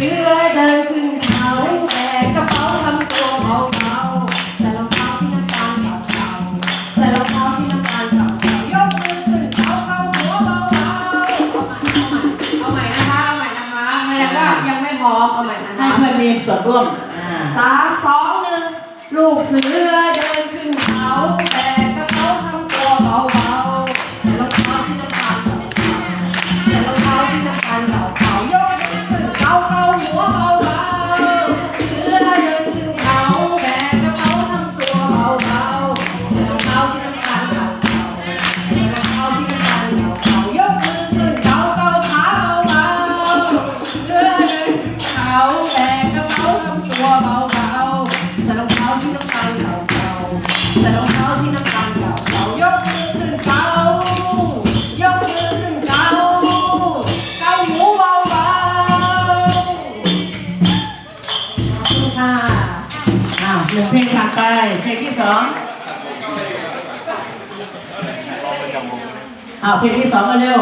สือเดินขึ้นเขาแบกกระเป๋าทำตัวเบาๆแต่รองเท้าที่น้ำตาลเก่าๆแต่รองเท้าที่น้ำตาลเก่าๆยกมือขึ้นเขาเกาหัวเบาๆเอาใหม่เอาใหม่เอาใหม่นะคะเอาใหม่นะคะไม่แล้วก็ยังไม่พร้อมเอาใหม่นะให้คะเพื่อนมีส่วนร่วมอ่า สามสองหนึ่งลูกเสือเดินขึ้นเขาแบก ที่น้ำตาลเก่าๆแต่รองเท้าที่น้ำตาลเก่าๆยกมือขึ้นเขายกมือขึ้นเขาเกาหูเบาๆขอบคุณค่ะอ้าวหนึ่งเพลงผ่านไปเพลงที่สองอ้าวเพลงที่สองมาเร็ว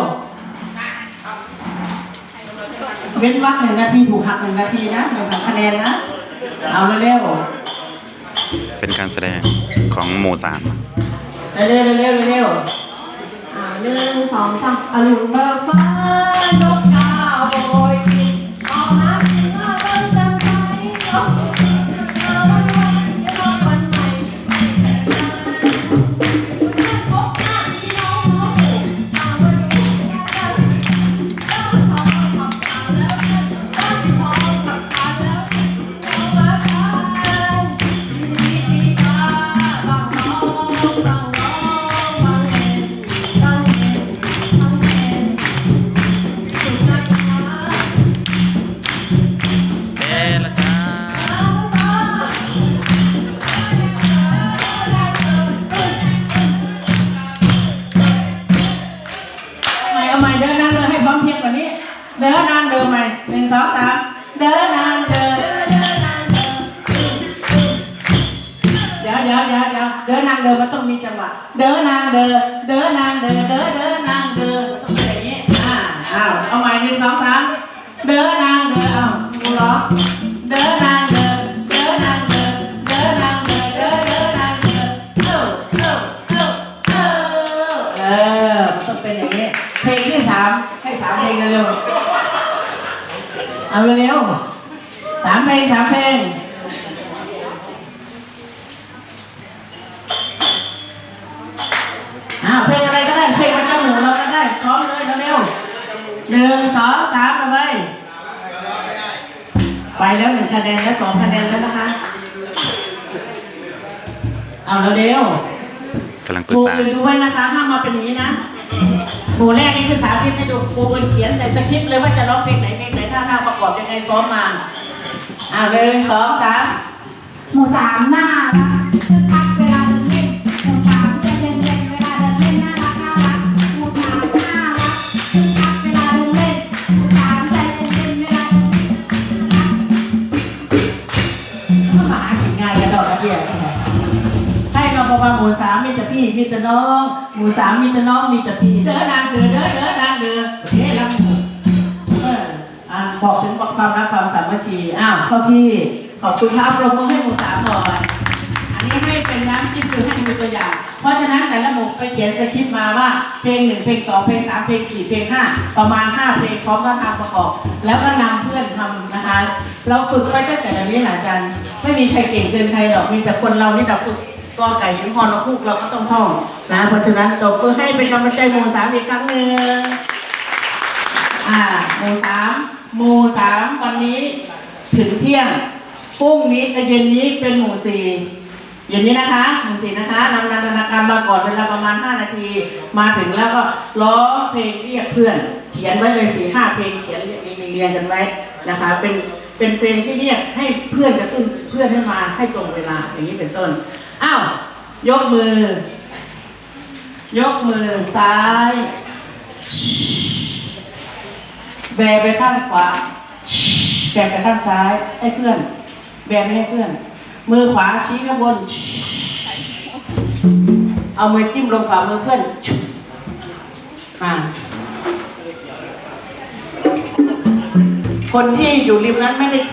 เว้นวรรคหนึ่งนาทีถูกหักหนึ่งนาทีนะหนึ่งหักคะแนนนะ เอาเร็ว เป็นการแสดงของหมู่สามๆเร็วเร็วเร็วอ่าหนึ่งสองสามอรุณเบิกฟ้ายกกาโบยบินออกหากิน เดินให้พร้อมเพียงกว่านี้ เดินนางเดินใหม่หนึ่งสองสามเดินนางเดินเดี๋ยวเดี๋ยวเดี๋ยวเดี๋ยวเดินนางเดินมันต้องมีจังหวะ เดินนางเดิน เดินนางเดิน เดินเดินนางเดินมันต้องเป็นอย่างนี้ อ่าอ้าวเอาใหม่หนึ่งสองสามเดินนางเดินอ้าวกูร้องเดินนาง เป็นอย่างนี้ เพลงที่สามให้สามเพลงเร็วๆเอาเร็วๆสามเพลงสามเพลงอ้าวเพลงอะไรก็ได้ เพลงประจำหมู่เราก็ได้ซ้อมเลยเร็วๆหนึ่งสองสามเอาไปไปแล้วหนึ่งคะแนนแล้วสองคะแนนแล้วนะคะ เอาเร็วกำลังๆปหรึกมู่ษาอื่นดูไว้นะคะห้ามมาเป็นอย่างนี้นะ หมูแรกนี่คือสาธิตให้ดูโมู่อื่นเขียนใส่สคริปต์เลยว่าจะร้องเพลงไหนเพลงไหนท่าทางประกอบยังไงซ้อมมาอ่าเลยสองสามหมู่สามหน้ารักคึกคัก มีแต่พี่มีแต่น้อง หมู่สามมีแต่น้องมีแต่พี่เด้อนางเด้อเด้อเด้อนางเด้อเฮ้ยรับหมู่เอออ่าบอกถึงความรักความสามัคคีอ้าวเข้าที่ขอบคุณครับปรบมือให้หมู่สามก่อนอันนี้ให้เป็นน้ำจิ้มคือให้ดูตัวอย่าง เพราะฉะนั้นแต่ละหมู่ไปเขียนสคริปต์มาว่าเพลงหนึ่งเพลงสองเพลงสามเพลงสี่เพลงห้าประมาณห้าเพลงพร้อมแล้วทำประกอบ แล้วก็นำเพื่อนทำนะคะ เราฝึกไว้ตั้งแต่เดี๋ยนี้แหละอาจารย์ไม่มีใครเก่งเกินใครหรอกมีแต่คนเรานี่เราฝึก กอไก่ถึงฮอนคูกเราก็ต้องท่องนะ เพราะฉะนั้นตบมือให้เป็นกำลังใจหมู่สามอีกครั้งหนึ่งอ่าหมู่สามหมู่สามวันนี้ถึงเที่ยงพรุ่งนี้เย็นนี้เป็นหมู่สี่เย็นนี้นะคะหมู่สี่นะคะนำนันทนาการมาก่อนเวลาประมาณห้านาที มาถึงแล้วก็ร้องเพลงเรียกเพื่อน เขียนไว้เลยสี่ห้าเพลงเขียนเรียงเรียงเรียงกันไว้นะคะ เป็น เป็นเพลงที่เรียกให้เพื่อนกระตุ้นเพื่อนให้มาให้ตรงเวลาอย่างนี้เป็นต้น อ้าว ยกมือ ยกมือซ้าย แบไปข้างขวา แบไปข้างซ้ายให้เพื่อน แบไม่ให้เพื่อน มือขวาชี้ข้างบน เอามือจิ้มลงฝ่ามือเพื่อน อ่า คนที่อยู่ริมนั้นไม่ได้เขียน